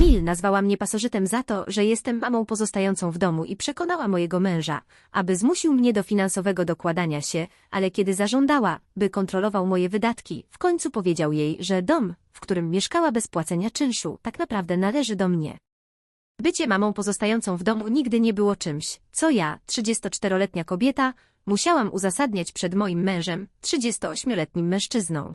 Mil nazwała mnie pasożytem za to, że jestem mamą pozostającą w domu i przekonała mojego męża, aby zmusił mnie do finansowego dokładania się, ale kiedy zażądała, by kontrolował moje wydatki, w końcu powiedział jej, że dom, w którym mieszkała bez płacenia czynszu, tak naprawdę należy do mnie. Bycie mamą pozostającą w domu nigdy nie było czymś, co ja, 34-letnia kobieta, musiałam uzasadniać przed moim mężem, 38-letnim mężczyzną.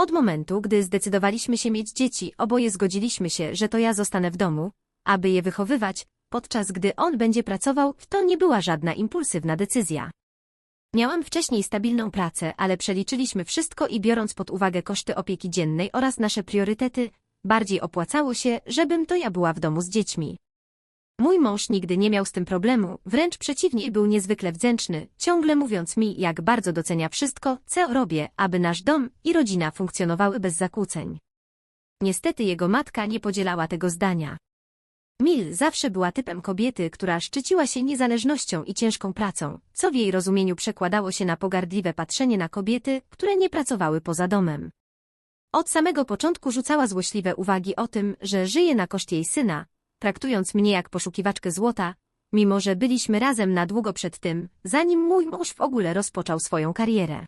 Od momentu, gdy zdecydowaliśmy się mieć dzieci, oboje zgodziliśmy się, że to ja zostanę w domu, aby je wychowywać, podczas gdy on będzie pracował, to nie była żadna impulsywna decyzja. Miałam wcześniej stabilną pracę, ale przeliczyliśmy wszystko i biorąc pod uwagę koszty opieki dziennej oraz nasze priorytety, bardziej opłacało się, żebym to ja była w domu z dziećmi. Mój mąż nigdy nie miał z tym problemu, wręcz przeciwnie był niezwykle wdzięczny, ciągle mówiąc mi, jak bardzo docenia wszystko, co robię, aby nasz dom i rodzina funkcjonowały bez zakłóceń. Niestety jego matka nie podzielała tego zdania. Mil zawsze była typem kobiety, która szczyciła się niezależnością i ciężką pracą, co w jej rozumieniu przekładało się na pogardliwe patrzenie na kobiety, które nie pracowały poza domem. Od samego początku rzucała złośliwe uwagi o tym, że żyje na koszt jej syna, traktując mnie jak poszukiwaczkę złota, mimo że byliśmy razem na długo przed tym, zanim mój mąż w ogóle rozpoczął swoją karierę.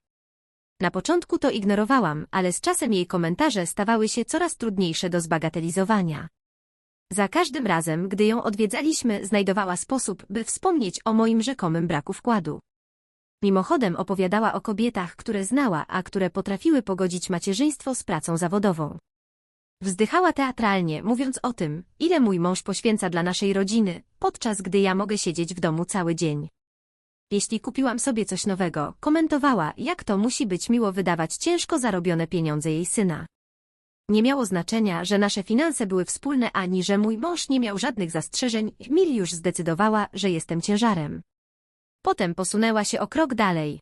Na początku to ignorowałam, ale z czasem jej komentarze stawały się coraz trudniejsze do zbagatelizowania. Za każdym razem, gdy ją odwiedzaliśmy, znajdowała sposób, by wspomnieć o moim rzekomym braku wkładu. Mimochodem opowiadała o kobietach, które znała, a które potrafiły pogodzić macierzyństwo z pracą zawodową. Wzdychała teatralnie, mówiąc o tym, ile mój mąż poświęca dla naszej rodziny, podczas gdy ja mogę siedzieć w domu cały dzień. Jeśli kupiłam sobie coś nowego, komentowała, jak to musi być miło wydawać ciężko zarobione pieniądze jej syna. Nie miało znaczenia, że nasze finanse były wspólne ani że mój mąż nie miał żadnych zastrzeżeń, Mil już zdecydowała, że jestem ciężarem. Potem posunęła się o krok dalej.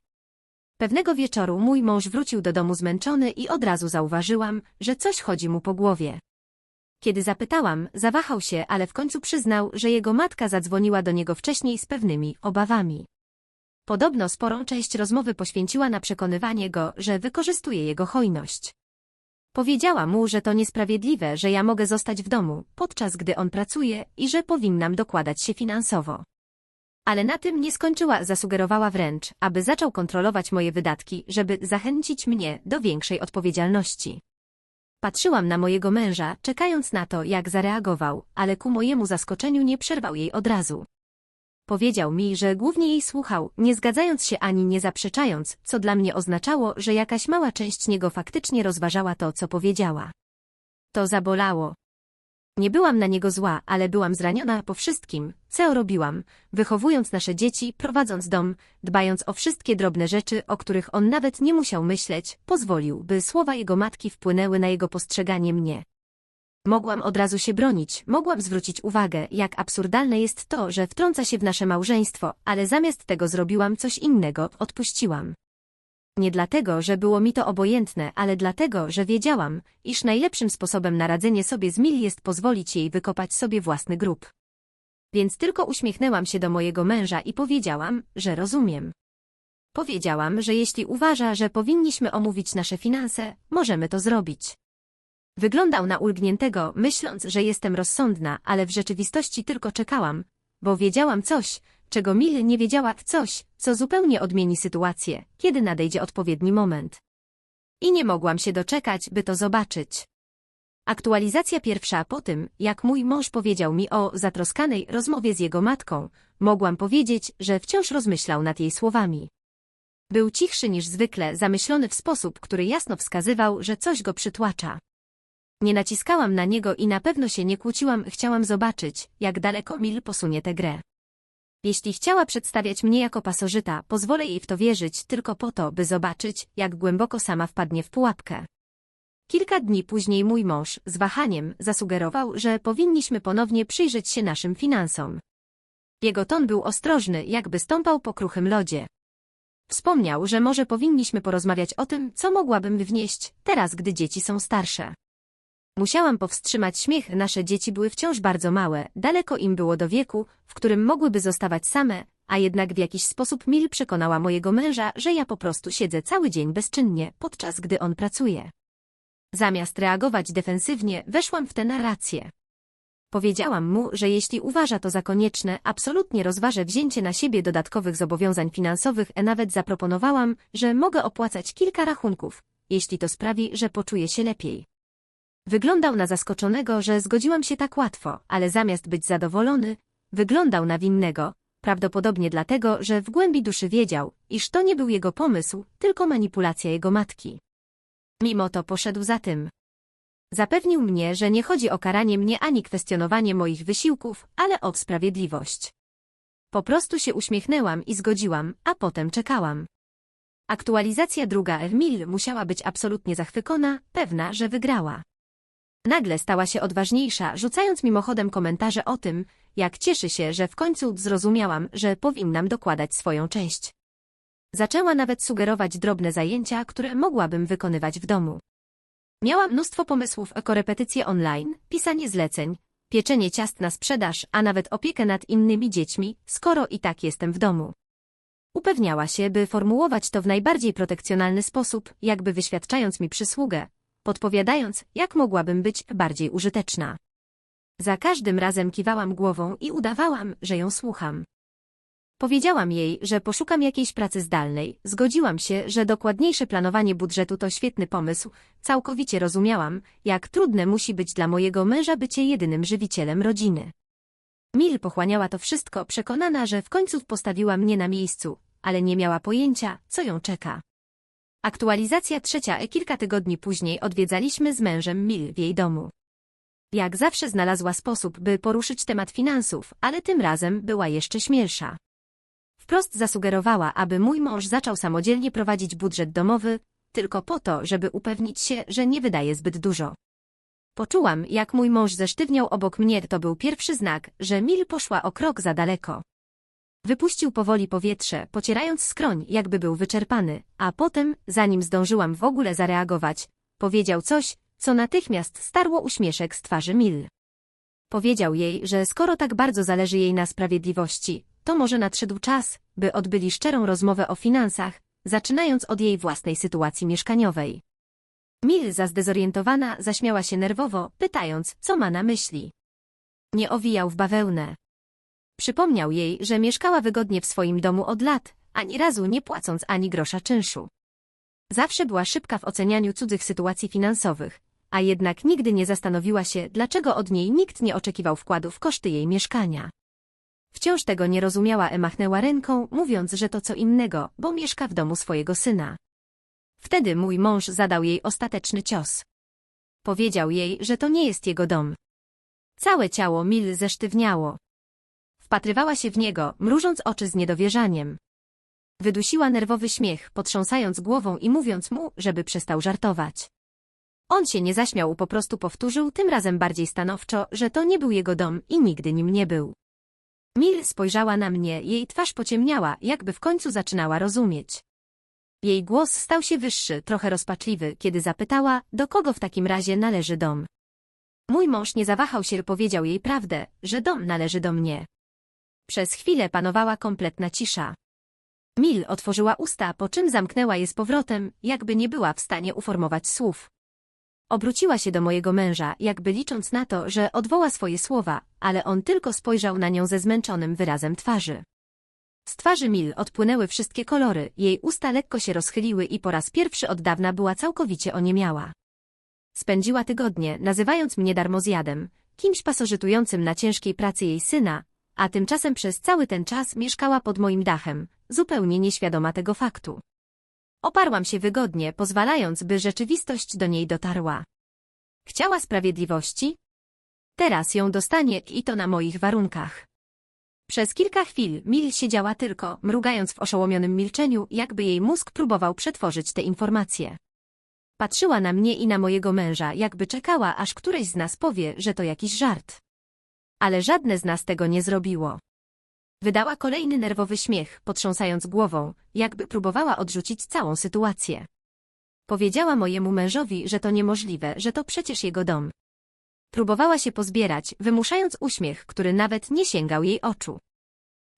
Pewnego wieczoru mój mąż wrócił do domu zmęczony i od razu zauważyłam, że coś chodzi mu po głowie. Kiedy zapytałam, zawahał się, ale w końcu przyznał, że jego matka zadzwoniła do niego wcześniej z pewnymi obawami. Podobno sporą część rozmowy poświęciła na przekonywanie go, że wykorzystuje jego hojność. Powiedziała mu, że to niesprawiedliwe, że ja mogę zostać w domu, podczas gdy on pracuje i że powinnam dokładać się finansowo. Ale na tym nie skończyła, zasugerowała wręcz, aby zaczął kontrolować moje wydatki, żeby zachęcić mnie do większej odpowiedzialności. Patrzyłam na mojego męża, czekając na to, jak zareagował, ale ku mojemu zaskoczeniu nie przerwał jej od razu. Powiedział mi, że głównie jej słuchał, nie zgadzając się ani nie zaprzeczając, co dla mnie oznaczało, że jakaś mała część niego faktycznie rozważała to, co powiedziała. To zabolało. Nie byłam na niego zła, ale byłam zraniona po wszystkim, co robiłam, wychowując nasze dzieci, prowadząc dom, dbając o wszystkie drobne rzeczy, o których on nawet nie musiał myśleć, pozwolił, by słowa jego matki wpłynęły na jego postrzeganie mnie. Mogłam od razu się bronić, mogłam zwrócić uwagę, jak absurdalne jest to, że wtrąca się w nasze małżeństwo, ale zamiast tego zrobiłam coś innego, odpuściłam. Nie dlatego, że było mi to obojętne, ale dlatego, że wiedziałam, iż najlepszym sposobem na radzenie sobie z Mil jest pozwolić jej wykopać sobie własny grób. Więc tylko uśmiechnęłam się do mojego męża i powiedziałam, że rozumiem. Powiedziałam, że jeśli uważa, że powinniśmy omówić nasze finanse, możemy to zrobić. Wyglądał na ulgniętego, myśląc, że jestem rozsądna, ale w rzeczywistości tylko czekałam, bo wiedziałam coś, czego Mil nie wiedziała, coś, co zupełnie odmieni sytuację, kiedy nadejdzie odpowiedni moment. I nie mogłam się doczekać, by to zobaczyć. Aktualizacja pierwsza po tym, jak mój mąż powiedział mi o zatroskanej rozmowie z jego matką, mogłam powiedzieć, że wciąż rozmyślał nad jej słowami. Był cichszy niż zwykle, zamyślony w sposób, który jasno wskazywał, że coś go przytłacza. Nie naciskałam na niego i na pewno się nie kłóciłam, chciałam zobaczyć, jak daleko Mil posunie tę grę. Jeśli chciała przedstawiać mnie jako pasożyta, pozwolę jej w to wierzyć tylko po to, by zobaczyć, jak głęboko sama wpadnie w pułapkę. Kilka dni później mój mąż, z wahaniem, zasugerował, że powinniśmy ponownie przyjrzeć się naszym finansom. Jego ton był ostrożny, jakby stąpał po kruchym lodzie. Wspomniał, że może powinniśmy porozmawiać o tym, co mogłabym wnieść, teraz gdy dzieci są starsze. Musiałam powstrzymać śmiech, nasze dzieci były wciąż bardzo małe, daleko im było do wieku, w którym mogłyby zostawać same, a jednak w jakiś sposób Mil przekonała mojego męża, że ja po prostu siedzę cały dzień bezczynnie, podczas gdy on pracuje. Zamiast reagować defensywnie, weszłam w tę narrację. Powiedziałam mu, że jeśli uważa to za konieczne, absolutnie rozważę wzięcie na siebie dodatkowych zobowiązań finansowych, a nawet zaproponowałam, że mogę opłacać kilka rachunków, jeśli to sprawi, że poczuję się lepiej. Wyglądał na zaskoczonego, że zgodziłam się tak łatwo, ale zamiast być zadowolony, wyglądał na winnego, prawdopodobnie dlatego, że w głębi duszy wiedział, iż to nie był jego pomysł, tylko manipulacja jego matki. Mimo to poszedł za tym. Zapewnił mnie, że nie chodzi o karanie mnie ani kwestionowanie moich wysiłków, ale o sprawiedliwość. Po prostu się uśmiechnęłam i zgodziłam, a potem czekałam. Aktualizacja druga Emil musiała być absolutnie zachwycona, pewna, że wygrała. Nagle stała się odważniejsza, rzucając mimochodem komentarze o tym, jak cieszy się, że w końcu zrozumiałam, że powinnam dokładać swoją część. Zaczęła nawet sugerować drobne zajęcia, które mogłabym wykonywać w domu. Miałam mnóstwo pomysłów o korepetycje online, pisanie zleceń, pieczenie ciast na sprzedaż, a nawet opiekę nad innymi dziećmi, skoro i tak jestem w domu. Upewniała się, by formułować to w najbardziej protekcjonalny sposób, jakby wyświadczając mi przysługę, podpowiadając, jak mogłabym być bardziej użyteczna. Za każdym razem kiwałam głową i udawałam, że ją słucham. Powiedziałam jej, że poszukam jakiejś pracy zdalnej, zgodziłam się, że dokładniejsze planowanie budżetu to świetny pomysł, całkowicie rozumiałam, jak trudne musi być dla mojego męża bycie jedynym żywicielem rodziny. Mil pochłaniała to wszystko, przekonana, że w końcu postawiła mnie na miejscu, ale nie miała pojęcia, co ją czeka. Aktualizacja trzecia e kilka tygodni później odwiedzaliśmy z mężem Mil w jej domu. Jak zawsze znalazła sposób, by poruszyć temat finansów, ale tym razem była jeszcze śmielsza. Wprost zasugerowała, aby mój mąż zaczął samodzielnie prowadzić budżet domowy, tylko po to, żeby upewnić się, że nie wydaje zbyt dużo. Poczułam, jak mój mąż zesztywniał obok mnie, to był pierwszy znak, że Mil poszła o krok za daleko. Wypuścił powoli powietrze, pocierając skroń, jakby był wyczerpany, a potem, zanim zdążyłam w ogóle zareagować, powiedział coś, co natychmiast starło uśmieszek z twarzy Mil. Powiedział jej, że skoro tak bardzo zależy jej na sprawiedliwości, to może nadszedł czas, by odbyli szczerą rozmowę o finansach, zaczynając od jej własnej sytuacji mieszkaniowej. Mil, zdezorientowana, zaśmiała się nerwowo, pytając, co ma na myśli. Nie owijał w bawełnę. Przypomniał jej, że mieszkała wygodnie w swoim domu od lat, ani razu nie płacąc ani grosza czynszu. Zawsze była szybka w ocenianiu cudzych sytuacji finansowych, a jednak nigdy nie zastanowiła się, dlaczego od niej nikt nie oczekiwał wkładu w koszty jej mieszkania. Wciąż tego nie rozumiała e machnęła ręką, mówiąc, że to co innego, bo mieszka w domu swojego syna. Wtedy mój mąż zadał jej ostateczny cios. Powiedział jej, że to nie jest jego dom. Całe ciało Mil zesztywniało. Wpatrywała się w niego, mrużąc oczy z niedowierzaniem. Wydusiła nerwowy śmiech, potrząsając głową i mówiąc mu, żeby przestał żartować. On się nie zaśmiał, po prostu powtórzył, tym razem bardziej stanowczo, że to nie był jego dom i nigdy nim nie był. Mil spojrzała na mnie, jej twarz pociemniała, jakby w końcu zaczynała rozumieć. Jej głos stał się wyższy, trochę rozpaczliwy, kiedy zapytała, do kogo w takim razie należy dom. Mój mąż nie zawahał się, powiedział jej prawdę, że dom należy do mnie. Przez chwilę panowała kompletna cisza. Mil otworzyła usta, po czym zamknęła je z powrotem, jakby nie była w stanie uformować słów. Obróciła się do mojego męża, jakby licząc na to, że odwoła swoje słowa, ale on tylko spojrzał na nią ze zmęczonym wyrazem twarzy. Z twarzy Mil odpłynęły wszystkie kolory, jej usta lekko się rozchyliły i po raz pierwszy od dawna była całkowicie oniemiała. Spędziła tygodnie, nazywając mnie darmozjadem, kimś pasożytującym na ciężkiej pracy jej syna, a tymczasem przez cały ten czas mieszkała pod moim dachem, zupełnie nieświadoma tego faktu. Oparłam się wygodnie, pozwalając, by rzeczywistość do niej dotarła. Chciała sprawiedliwości? Teraz ją dostanie i to na moich warunkach. Przez kilka chwil Mil siedziała tylko, mrugając w oszołomionym milczeniu, jakby jej mózg próbował przetworzyć te informacje. Patrzyła na mnie i na mojego męża, jakby czekała, aż któreś z nas powie, że to jakiś żart. Ale żadne z nas tego nie zrobiło. Wydała kolejny nerwowy śmiech, potrząsając głową, jakby próbowała odrzucić całą sytuację. Powiedziała mojemu mężowi, że to niemożliwe, że to przecież jego dom. Próbowała się pozbierać, wymuszając uśmiech, który nawet nie sięgał jej oczu.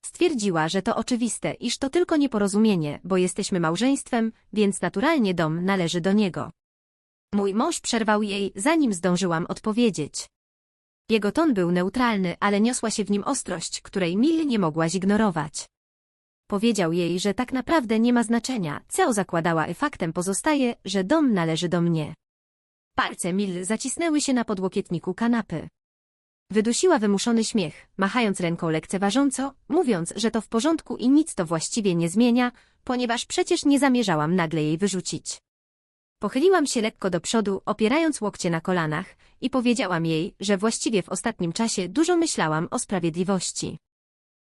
Stwierdziła, że to oczywiste, iż to tylko nieporozumienie, bo jesteśmy małżeństwem, więc naturalnie dom należy do niego. Mój mąż przerwał jej, zanim zdążyłam odpowiedzieć. Jego ton był neutralny, ale niosła się w nim ostrość, której Mil nie mogła zignorować. Powiedział jej, że tak naprawdę nie ma znaczenia, co zakładała i faktem pozostaje, że dom należy do mnie. Palce Mil zacisnęły się na podłokietniku kanapy. Wydusiła wymuszony śmiech, machając ręką lekceważąco, mówiąc, że to w porządku i nic to właściwie nie zmienia, ponieważ przecież nie zamierzałam nagle jej wyrzucić. Pochyliłam się lekko do przodu, opierając łokcie na kolanach i powiedziałam jej, że właściwie w ostatnim czasie dużo myślałam o sprawiedliwości.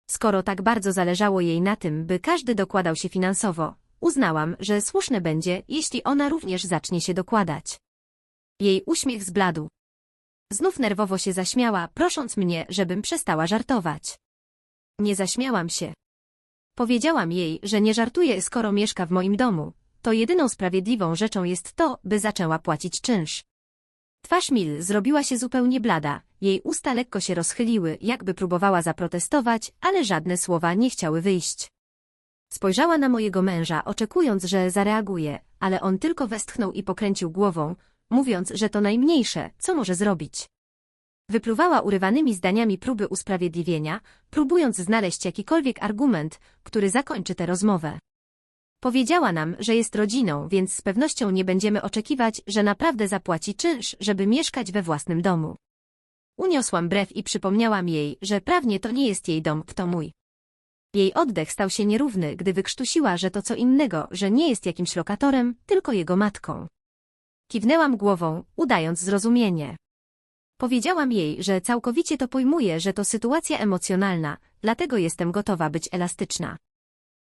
Skoro tak bardzo zależało jej na tym, by każdy dokładał się finansowo, uznałam, że słuszne będzie, jeśli ona również zacznie się dokładać. Jej uśmiech zbladł. Znów nerwowo się zaśmiała, prosząc mnie, żebym przestała żartować. Nie zaśmiałam się. Powiedziałam jej, że nie żartuję, skoro mieszka w moim domu. To jedyną sprawiedliwą rzeczą jest to, by zaczęła płacić czynsz. Twarz Mil zrobiła się zupełnie blada, jej usta lekko się rozchyliły, jakby próbowała zaprotestować, ale żadne słowa nie chciały wyjść. Spojrzała na mojego męża, oczekując, że zareaguje, ale on tylko westchnął i pokręcił głową, mówiąc, że to najmniejsze, co może zrobić. Wypluwała urywanymi zdaniami próby usprawiedliwienia, próbując znaleźć jakikolwiek argument, który zakończy tę rozmowę. Powiedziała nam, że jest rodziną, więc z pewnością nie będziemy oczekiwać, że naprawdę zapłaci czynsz, żeby mieszkać we własnym domu. Uniosłam brew i przypomniałam jej, że prawnie to nie jest jej dom, to mój. Jej oddech stał się nierówny, gdy wykrztusiła, że to co innego, że nie jest jakimś lokatorem, tylko jego matką. Kiwnęłam głową, udając zrozumienie. Powiedziałam jej, że całkowicie to pojmuję, że to sytuacja emocjonalna, dlatego jestem gotowa być elastyczna.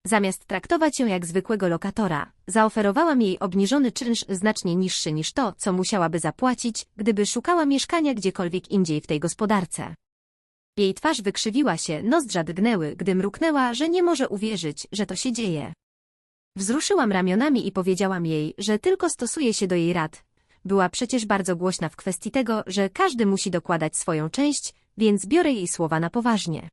Zamiast traktować ją jak zwykłego lokatora, zaoferowałam jej obniżony czynsz znacznie niższy niż to, co musiałaby zapłacić, gdyby szukała mieszkania gdziekolwiek indziej w tej gospodarce. Jej twarz wykrzywiła się, nozdrza drgnęły, gdy mruknęła, że nie może uwierzyć, że to się dzieje. Wzruszyłam ramionami i powiedziałam jej, że tylko stosuje się do jej rad. Była przecież bardzo głośna w kwestii tego, że każdy musi dokładać swoją część, więc biorę jej słowa na poważnie.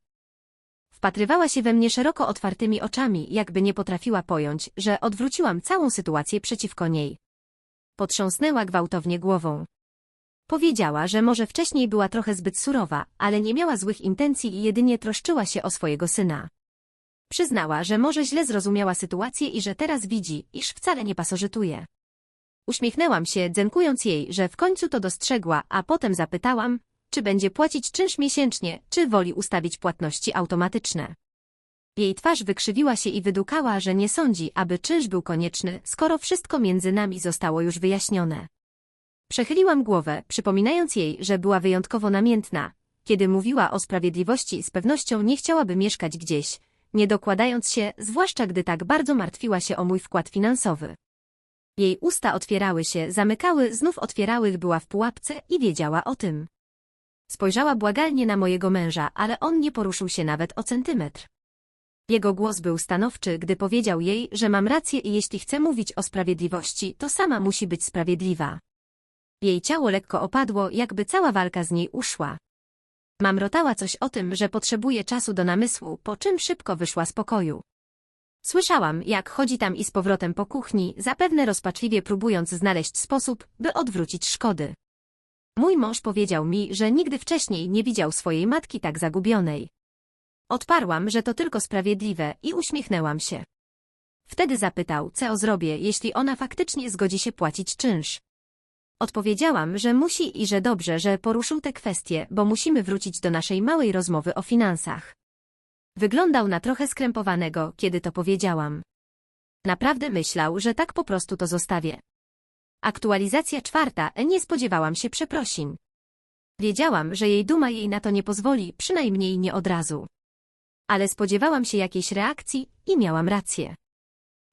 Wpatrywała się we mnie szeroko otwartymi oczami, jakby nie potrafiła pojąć, że odwróciłam całą sytuację przeciwko niej. Potrząsnęła gwałtownie głową. Powiedziała, że może wcześniej była trochę zbyt surowa, ale nie miała złych intencji i jedynie troszczyła się o swojego syna. Przyznała, że może źle zrozumiała sytuację i że teraz widzi, iż wcale nie pasożytuje. Uśmiechnęłam się, dzenkując jej, że w końcu to dostrzegła, a potem zapytałam, czy będzie płacić czynsz miesięcznie, czy woli ustawić płatności automatyczne. Jej twarz wykrzywiła się i wydukała, że nie sądzi, aby czynsz był konieczny, skoro wszystko między nami zostało już wyjaśnione. Przechyliłam głowę, przypominając jej, że była wyjątkowo namiętna. Kiedy mówiła o sprawiedliwości, z pewnością nie chciałaby mieszkać gdzieś, nie dokładając się, zwłaszcza gdy tak bardzo martwiła się o mój wkład finansowy. Jej usta otwierały się, zamykały, znów otwierały, była w pułapce i wiedziała o tym. Spojrzała błagalnie na mojego męża, ale on nie poruszył się nawet o centymetr. Jego głos był stanowczy, gdy powiedział jej, że mam rację i jeśli chce mówić o sprawiedliwości, to sama musi być sprawiedliwa. Jej ciało lekko opadło, jakby cała walka z niej uszła. Mamrotała coś o tym, że potrzebuje czasu do namysłu, po czym szybko wyszła z pokoju. Słyszałam, jak chodzi tam i z powrotem po kuchni, zapewne rozpaczliwie próbując znaleźć sposób, by odwrócić szkody. Mój mąż powiedział mi, że nigdy wcześniej nie widział swojej matki tak zagubionej. Odparłam, że to tylko sprawiedliwe i uśmiechnęłam się. Wtedy zapytał, co zrobię, jeśli ona faktycznie zgodzi się płacić czynsz. Odpowiedziałam, że musi i że dobrze, że poruszył te kwestie, bo musimy wrócić do naszej małej rozmowy o finansach. Wyglądał na trochę skrępowanego, kiedy to powiedziałam. Naprawdę myślał, że tak po prostu to zostawię. Aktualizacja czwarta, nie spodziewałam się przeprosin. Wiedziałam, że jej duma jej na to nie pozwoli, przynajmniej nie od razu. Ale spodziewałam się jakiejś reakcji i miałam rację.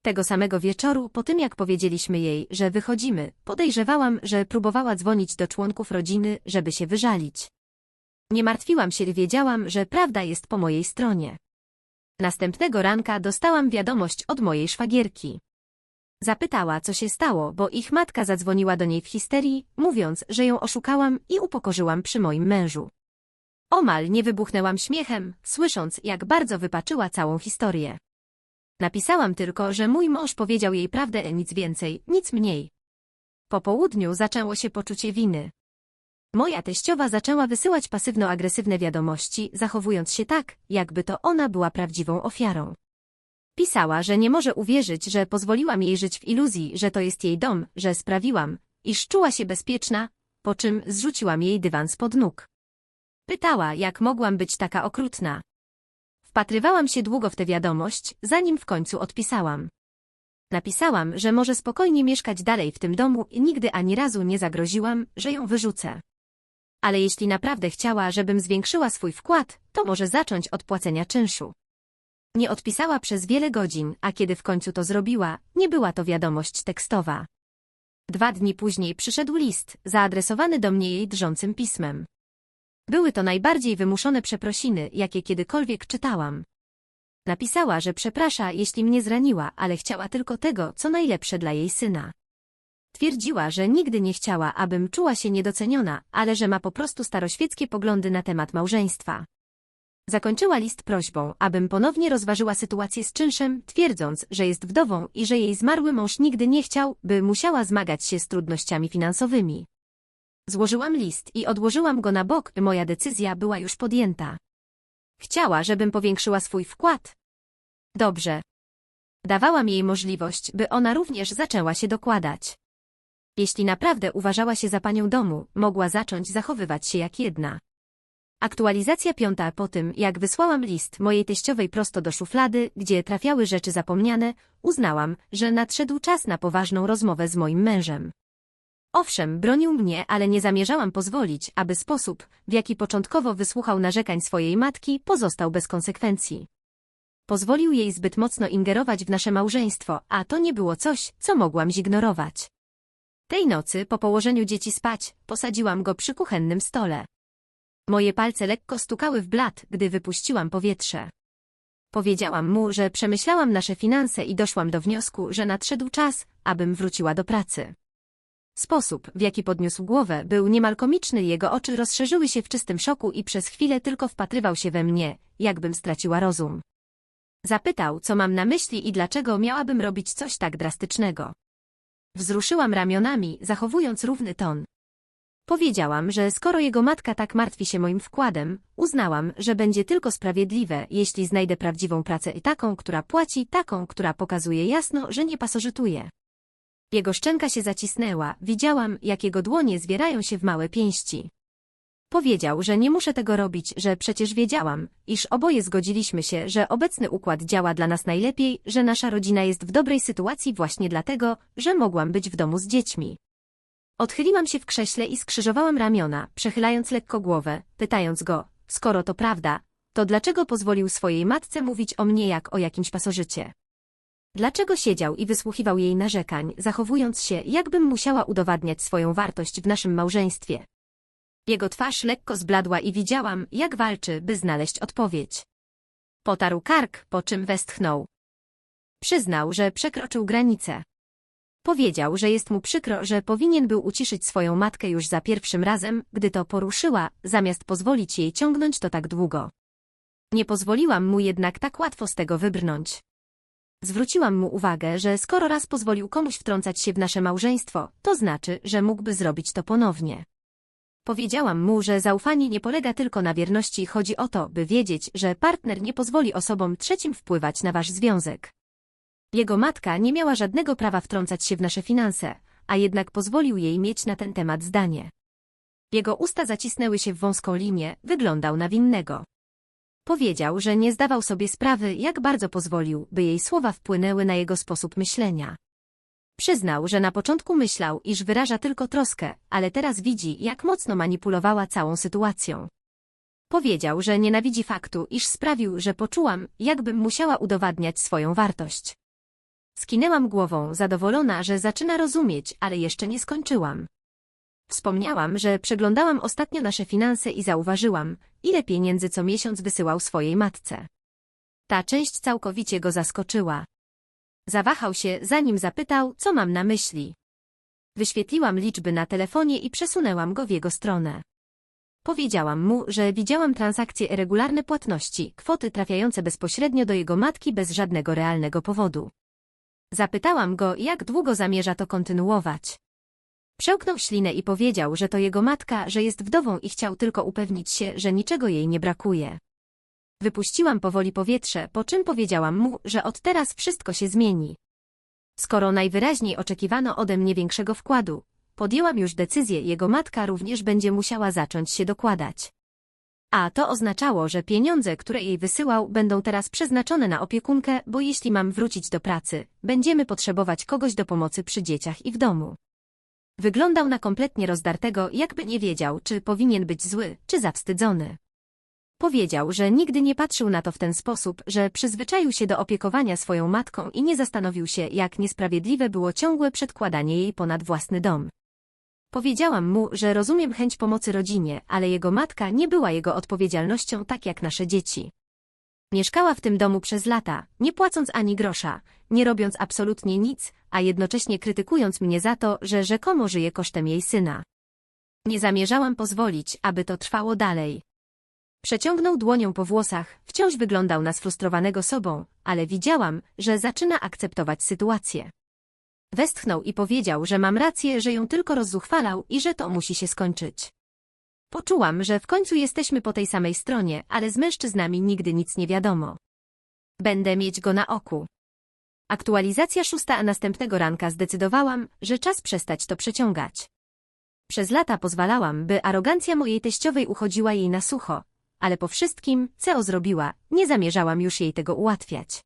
Tego samego wieczoru, po tym jak powiedzieliśmy jej, że wychodzimy, podejrzewałam, że próbowała dzwonić do członków rodziny, żeby się wyżalić. Nie martwiłam się, wiedziałam, że prawda jest po mojej stronie. Następnego ranka dostałam wiadomość od mojej szwagierki. Zapytała, co się stało, bo ich matka zadzwoniła do niej w histerii, mówiąc, że ją oszukałam i upokorzyłam przy moim mężu. Omal nie wybuchnęłam śmiechem, słysząc, jak bardzo wypaczyła całą historię. Napisałam tylko, że mój mąż powiedział jej prawdę, nic więcej, nic mniej. Po południu zaczęło się poczucie winy. Moja teściowa zaczęła wysyłać pasywno-agresywne wiadomości, zachowując się tak, jakby to ona była prawdziwą ofiarą. Pisała, że nie może uwierzyć, że pozwoliłam jej żyć w iluzji, że to jest jej dom, że sprawiłam, iż czuła się bezpieczna, po czym zrzuciłam jej dywan spod nóg. Pytała, jak mogłam być taka okrutna. Wpatrywałam się długo w tę wiadomość, zanim w końcu odpisałam. Napisałam, że może spokojnie mieszkać dalej w tym domu i nigdy ani razu nie zagroziłam, że ją wyrzucę. Ale jeśli naprawdę chciała, żebym zwiększyła swój wkład, to może zacząć od płacenia czynszu. Nie odpisała przez wiele godzin, a kiedy w końcu to zrobiła, nie była to wiadomość tekstowa. Dwa dni później przyszedł list, zaadresowany do mnie jej drżącym pismem. Były to najbardziej wymuszone przeprosiny, jakie kiedykolwiek czytałam. Napisała, że przeprasza, jeśli mnie zraniła, ale chciała tylko tego, co najlepsze dla jej syna. Twierdziła, że nigdy nie chciała, abym czuła się niedoceniona, ale że ma po prostu staroświeckie poglądy na temat małżeństwa. Zakończyła list prośbą, abym ponownie rozważyła sytuację z czynszem, twierdząc, że jest wdową i że jej zmarły mąż nigdy nie chciał, by musiała zmagać się z trudnościami finansowymi. Złożyłam list i odłożyłam go na bok, moja decyzja była już podjęta. Chciała, żebym powiększyła swój wkład. Dobrze. Dawałam jej możliwość, by ona również zaczęła się dokładać. Jeśli naprawdę uważała się za panią domu, mogła zacząć zachowywać się jak jedna. Aktualizacja piąta po tym, jak wysłałam list mojej teściowej prosto do szuflady, gdzie trafiały rzeczy zapomniane, uznałam, że nadszedł czas na poważną rozmowę z moim mężem. Owszem, bronił mnie, ale nie zamierzałam pozwolić, aby sposób, w jaki początkowo wysłuchał narzekań swojej matki, pozostał bez konsekwencji. Pozwolił jej zbyt mocno ingerować w nasze małżeństwo, a to nie było coś, co mogłam zignorować. Tej nocy, po położeniu dzieci spać, posadziłam go przy kuchennym stole. Moje palce lekko stukały w blat, gdy wypuściłam powietrze. Powiedziałam mu, że przemyślałam nasze finanse i doszłam do wniosku, że nadszedł czas, abym wróciła do pracy. Sposób, w jaki podniósł głowę, był niemal komiczny, jego oczy rozszerzyły się w czystym szoku i przez chwilę tylko wpatrywał się we mnie, jakbym straciła rozum. Zapytał, co mam na myśli i dlaczego miałabym robić coś tak drastycznego. Wzruszyłam ramionami, zachowując równy ton. Powiedziałam, że skoro jego matka tak martwi się moim wkładem, uznałam, że będzie tylko sprawiedliwe, jeśli znajdę prawdziwą pracę i taką, która płaci, taką, która pokazuje jasno, że nie pasożytuje. Jego szczęka się zacisnęła, widziałam, jak jego dłonie zwierają się w małe pięści. Powiedział, że nie muszę tego robić, że przecież wiedziałam, iż oboje zgodziliśmy się, że obecny układ działa dla nas najlepiej, że nasza rodzina jest w dobrej sytuacji właśnie dlatego, że mogłam być w domu z dziećmi. Odchyliłam się w krześle i skrzyżowałam ramiona, przechylając lekko głowę, pytając go, skoro to prawda, to dlaczego pozwolił swojej matce mówić o mnie jak o jakimś pasożycie? Dlaczego siedział i wysłuchiwał jej narzekań, zachowując się, jakbym musiała udowadniać swoją wartość w naszym małżeństwie? Jego twarz lekko zbladła i widziałam, jak walczy, by znaleźć odpowiedź. Potarł kark, po czym westchnął. Przyznał, że przekroczył granicę. Powiedział, że jest mu przykro, że powinien był uciszyć swoją matkę już za pierwszym razem, gdy to poruszyła, zamiast pozwolić jej ciągnąć to tak długo. Nie pozwoliłam mu jednak tak łatwo z tego wybrnąć. Zwróciłam mu uwagę, że skoro raz pozwolił komuś wtrącać się w nasze małżeństwo, to znaczy, że mógłby zrobić to ponownie. Powiedziałam mu, że zaufanie nie polega tylko na wierności, chodzi o to, by wiedzieć, że partner nie pozwoli osobom trzecim wpływać na wasz związek. Jego matka nie miała żadnego prawa wtrącać się w nasze finanse, a jednak pozwolił jej mieć na ten temat zdanie. Jego usta zacisnęły się w wąską linię, wyglądał na winnego. Powiedział, że nie zdawał sobie sprawy, jak bardzo pozwolił, by jej słowa wpłynęły na jego sposób myślenia. Przyznał, że na początku myślał, iż wyraża tylko troskę, ale teraz widzi, jak mocno manipulowała całą sytuacją. Powiedział, że nienawidzi faktu, iż sprawił, że poczułam, jakbym musiała udowadniać swoją wartość. Skinęłam głową, zadowolona, że zaczyna rozumieć, ale jeszcze nie skończyłam. Wspomniałam, że przeglądałam ostatnio nasze finanse i zauważyłam, ile pieniędzy co miesiąc wysyłał swojej matce. Ta część całkowicie go zaskoczyła. Zawahał się, zanim zapytał, co mam na myśli. Wyświetliłam liczby na telefonie i przesunęłam go w jego stronę. Powiedziałam mu, że widziałam transakcje regularne płatności, kwoty trafiające bezpośrednio do jego matki bez żadnego realnego powodu. Zapytałam go, jak długo zamierza to kontynuować. Przełknął ślinę i powiedział, że to jego matka, że jest wdową i chciał tylko upewnić się, że niczego jej nie brakuje. Wypuściłam powoli powietrze, po czym powiedziałam mu, że od teraz wszystko się zmieni. Skoro najwyraźniej oczekiwano ode mnie większego wkładu, podjęłam już decyzję, jego matka również będzie musiała zacząć się dokładać. A to oznaczało, że pieniądze, które jej wysyłał, będą teraz przeznaczone na opiekunkę, bo jeśli mam wrócić do pracy, będziemy potrzebować kogoś do pomocy przy dzieciach i w domu. Wyglądał na kompletnie rozdartego, jakby nie wiedział, czy powinien być zły, czy zawstydzony. Powiedział, że nigdy nie patrzył na to w ten sposób, że przyzwyczaił się do opiekowania swoją matką i nie zastanowił się, jak niesprawiedliwe było ciągłe przedkładanie jej ponad własny dom. Powiedziałam mu, że rozumiem chęć pomocy rodzinie, ale jego matka nie była jego odpowiedzialnością tak jak nasze dzieci. Mieszkała w tym domu przez lata, nie płacąc ani grosza, nie robiąc absolutnie nic, a jednocześnie krytykując mnie za to, że rzekomo żyje kosztem jej syna. Nie zamierzałam pozwolić, aby to trwało dalej. Przeciągnął dłonią po włosach, wciąż wyglądał na sfrustrowanego sobą, ale widziałam, że zaczyna akceptować sytuację. Westchnął i powiedział, że mam rację, że ją tylko rozzuchwalał i że to musi się skończyć. Poczułam, że w końcu jesteśmy po tej samej stronie, ale z mężczyznami nigdy nic nie wiadomo. Będę mieć go na oku. Aktualizacja szósta a następnego ranka zdecydowałam, że czas przestać to przeciągać. Przez lata pozwalałam, by arogancja mojej teściowej uchodziła jej na sucho, ale po wszystkim, co zrobiła, nie zamierzałam już jej tego ułatwiać.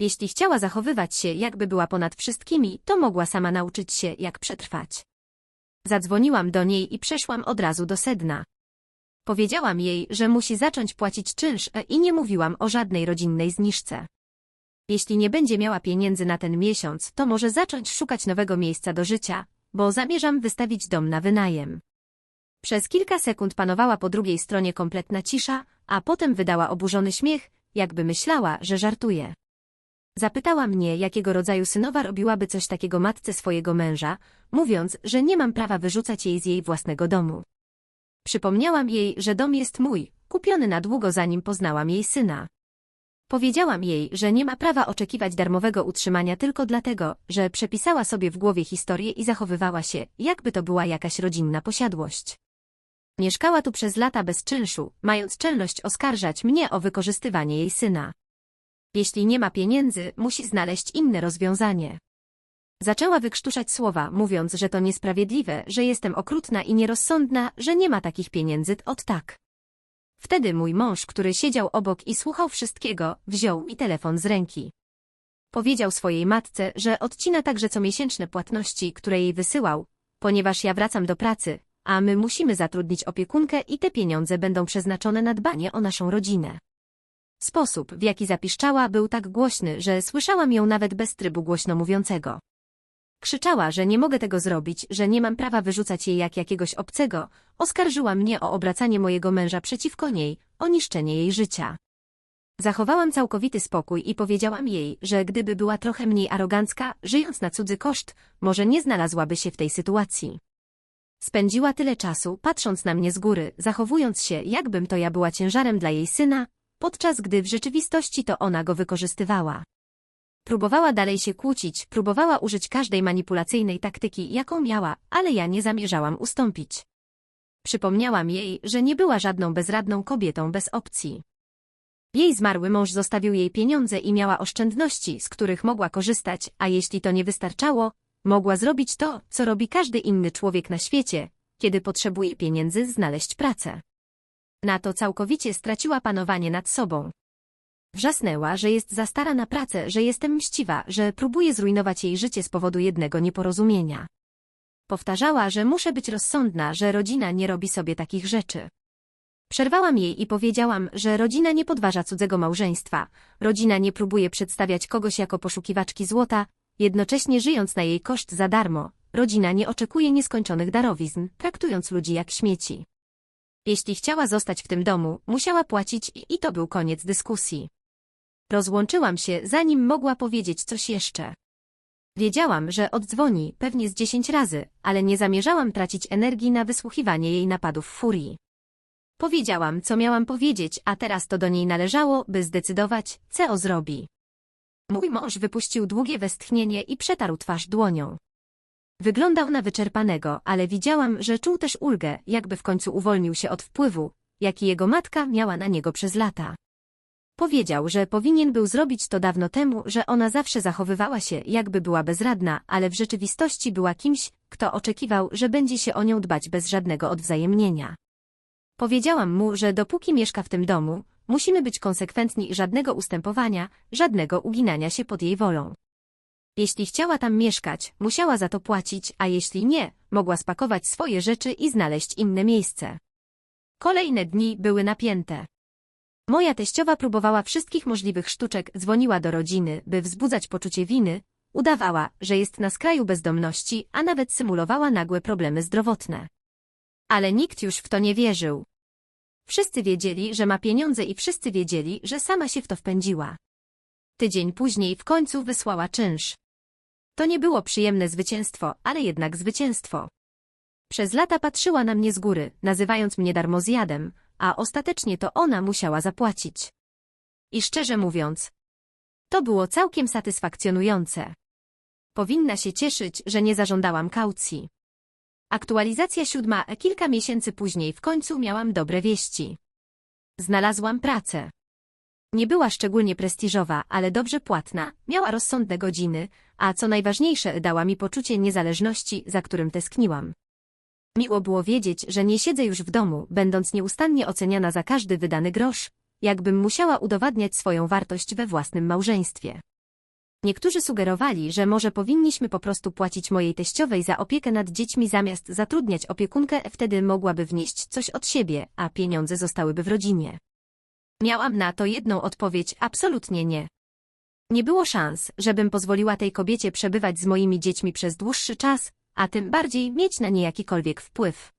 Jeśli chciała zachowywać się, jakby była ponad wszystkimi, to mogła sama nauczyć się, jak przetrwać. Zadzwoniłam do niej i przeszłam od razu do sedna. Powiedziałam jej, że musi zacząć płacić czynsz e, i nie mówiłam o żadnej rodzinnej zniżce. Jeśli nie będzie miała pieniędzy na ten miesiąc, to może zacząć szukać nowego miejsca do życia, bo zamierzam wystawić dom na wynajem. Przez kilka sekund panowała po drugiej stronie kompletna cisza, a potem wydała oburzony śmiech, jakby myślała, że żartuje. Zapytała mnie, jakiego rodzaju synowa robiłaby coś takiego matce swojego męża, mówiąc, że nie mam prawa wyrzucać jej z jej własnego domu. Przypomniałam jej, że dom jest mój, kupiony na długo zanim poznałam jej syna. Powiedziałam jej, że nie ma prawa oczekiwać darmowego utrzymania tylko dlatego, że przepisała sobie w głowie historię i zachowywała się, jakby to była jakaś rodzinna posiadłość. Mieszkała tu przez lata bez czynszu, mając czelność oskarżać mnie o wykorzystywanie jej syna. Jeśli nie ma pieniędzy, musi znaleźć inne rozwiązanie. Zaczęła wykrztuszać słowa, mówiąc, że to niesprawiedliwe, że jestem okrutna i nierozsądna, że nie ma takich pieniędzy od tak. Wtedy mój mąż, który siedział obok i słuchał wszystkiego, wziął mi telefon z ręki. Powiedział swojej matce, że odcina także comiesięczne płatności, które jej wysyłał, ponieważ ja wracam do pracy, a my musimy zatrudnić opiekunkę i te pieniądze będą przeznaczone na dbanie o naszą rodzinę. Sposób, w jaki zapiszczała, był tak głośny, że słyszałam ją nawet bez trybu głośno mówiącego. Krzyczała, że nie mogę tego zrobić, że nie mam prawa wyrzucać jej jak jakiegoś obcego, oskarżyła mnie o obracanie mojego męża przeciwko niej, o niszczenie jej życia. Zachowałam całkowity spokój i powiedziałam jej, że gdyby była trochę mniej arogancka, żyjąc na cudzy koszt, może nie znalazłaby się w tej sytuacji. Spędziła tyle czasu, patrząc na mnie z góry, zachowując się, jakbym to ja była ciężarem dla jej syna, podczas gdy w rzeczywistości to ona go wykorzystywała. Próbowała dalej się kłócić, próbowała użyć każdej manipulacyjnej taktyki, jaką miała, ale ja nie zamierzałam ustąpić. Przypomniałam jej, że nie była żadną bezradną kobietą bez opcji. Jej zmarły mąż zostawił jej pieniądze i miała oszczędności, z których mogła korzystać, a jeśli to nie wystarczało, mogła zrobić to, co robi każdy inny człowiek na świecie, kiedy potrzebuje pieniędzy znaleźć pracę. Na to całkowicie straciła panowanie nad sobą. Wrzasnęła, że jest za stara na pracę, że jestem mściwa, że próbuje zrujnować jej życie z powodu jednego nieporozumienia. Powtarzała, że muszę być rozsądna, że rodzina nie robi sobie takich rzeczy. Przerwałam jej i powiedziałam, że rodzina nie podważa cudzego małżeństwa, rodzina nie próbuje przedstawiać kogoś jako poszukiwaczki złota, jednocześnie żyjąc na jej koszt za darmo, rodzina nie oczekuje nieskończonych darowizn, traktując ludzi jak śmieci. Jeśli chciała zostać w tym domu, musiała płacić i to był koniec dyskusji. Rozłączyłam się, zanim mogła powiedzieć coś jeszcze. Wiedziałam, że oddzwoni, pewnie z dziesięć razy, ale nie zamierzałam tracić energii na wysłuchiwanie jej napadów furii. Powiedziałam, co miałam powiedzieć, a teraz to do niej należało, by zdecydować, co zrobi. Mój mąż wypuścił długie westchnienie i przetarł twarz dłonią. Wyglądał na wyczerpanego, ale widziałam, że czuł też ulgę, jakby w końcu uwolnił się od wpływu, jaki jego matka miała na niego przez lata. Powiedział, że powinien był zrobić to dawno temu, że ona zawsze zachowywała się, jakby była bezradna, ale w rzeczywistości była kimś, kto oczekiwał, że będzie się o nią dbać bez żadnego odwzajemnienia. Powiedziałam mu, że dopóki mieszka w tym domu, musimy być konsekwentni i żadnego ustępowania, żadnego uginania się pod jej wolą. Jeśli chciała tam mieszkać, musiała za to płacić, a jeśli nie, mogła spakować swoje rzeczy i znaleźć inne miejsce. Kolejne dni były napięte. Moja teściowa próbowała wszystkich możliwych sztuczek, dzwoniła do rodziny, by wzbudzać poczucie winy, udawała, że jest na skraju bezdomności, a nawet symulowała nagłe problemy zdrowotne. Ale nikt już w to nie wierzył. Wszyscy wiedzieli, że ma pieniądze i wszyscy wiedzieli, że sama się w to wpędziła. Tydzień później w końcu wysłała czynsz. To nie było przyjemne zwycięstwo, ale jednak zwycięstwo. Przez lata patrzyła na mnie z góry, nazywając mnie darmozjadem, a ostatecznie to ona musiała zapłacić. I szczerze mówiąc, to było całkiem satysfakcjonujące. Powinna się cieszyć, że nie zażądałam kaucji. Aktualizacja siódma, kilka miesięcy później w końcu miałam dobre wieści. Znalazłam pracę. Nie była szczególnie prestiżowa, ale dobrze płatna, miała rozsądne godziny, a co najważniejsze dała mi poczucie niezależności, za którym tęskniłam. Miło było wiedzieć, że nie siedzę już w domu, będąc nieustannie oceniana za każdy wydany grosz, jakbym musiała udowadniać swoją wartość we własnym małżeństwie. Niektórzy sugerowali, że może powinniśmy po prostu płacić mojej teściowej za opiekę nad dziećmi zamiast zatrudniać opiekunkę, wtedy mogłaby wnieść coś od siebie, a pieniądze zostałyby w rodzinie. Miałam na to jedną odpowiedź, absolutnie nie. Nie było szans, żebym pozwoliła tej kobiecie przebywać z moimi dziećmi przez dłuższy czas, a tym bardziej mieć na nie jakikolwiek wpływ.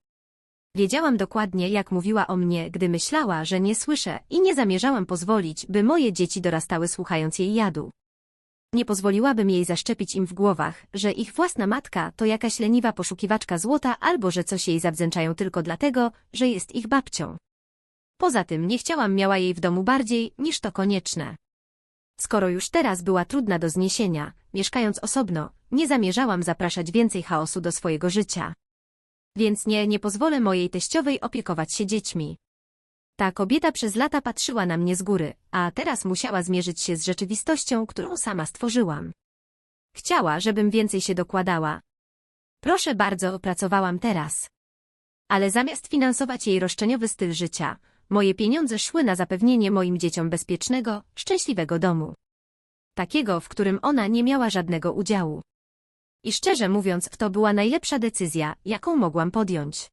Wiedziałam dokładnie, jak mówiła o mnie, gdy myślała, że nie słyszę i nie zamierzałam pozwolić, by moje dzieci dorastały słuchając jej jadu. Nie pozwoliłabym jej zaszczepić im w głowach, że ich własna matka to jakaś leniwa poszukiwaczka złota albo że coś jej zawdzięczają tylko dlatego, że jest ich babcią. Poza tym nie chciałam miała jej w domu bardziej, niż to konieczne. Skoro już teraz była trudna do zniesienia, mieszkając osobno, nie zamierzałam zapraszać więcej chaosu do swojego życia. Więc nie, nie pozwolę mojej teściowej opiekować się dziećmi. Ta kobieta przez lata patrzyła na mnie z góry, a teraz musiała zmierzyć się z rzeczywistością, którą sama stworzyłam. Chciała, żebym więcej się dokładała. Proszę bardzo, pracowałam teraz. Ale zamiast finansować jej roszczeniowy styl życia, moje pieniądze szły na zapewnienie moim dzieciom bezpiecznego, szczęśliwego domu. Takiego, w którym ona nie miała żadnego udziału. I szczerze mówiąc, to była najlepsza decyzja, jaką mogłam podjąć.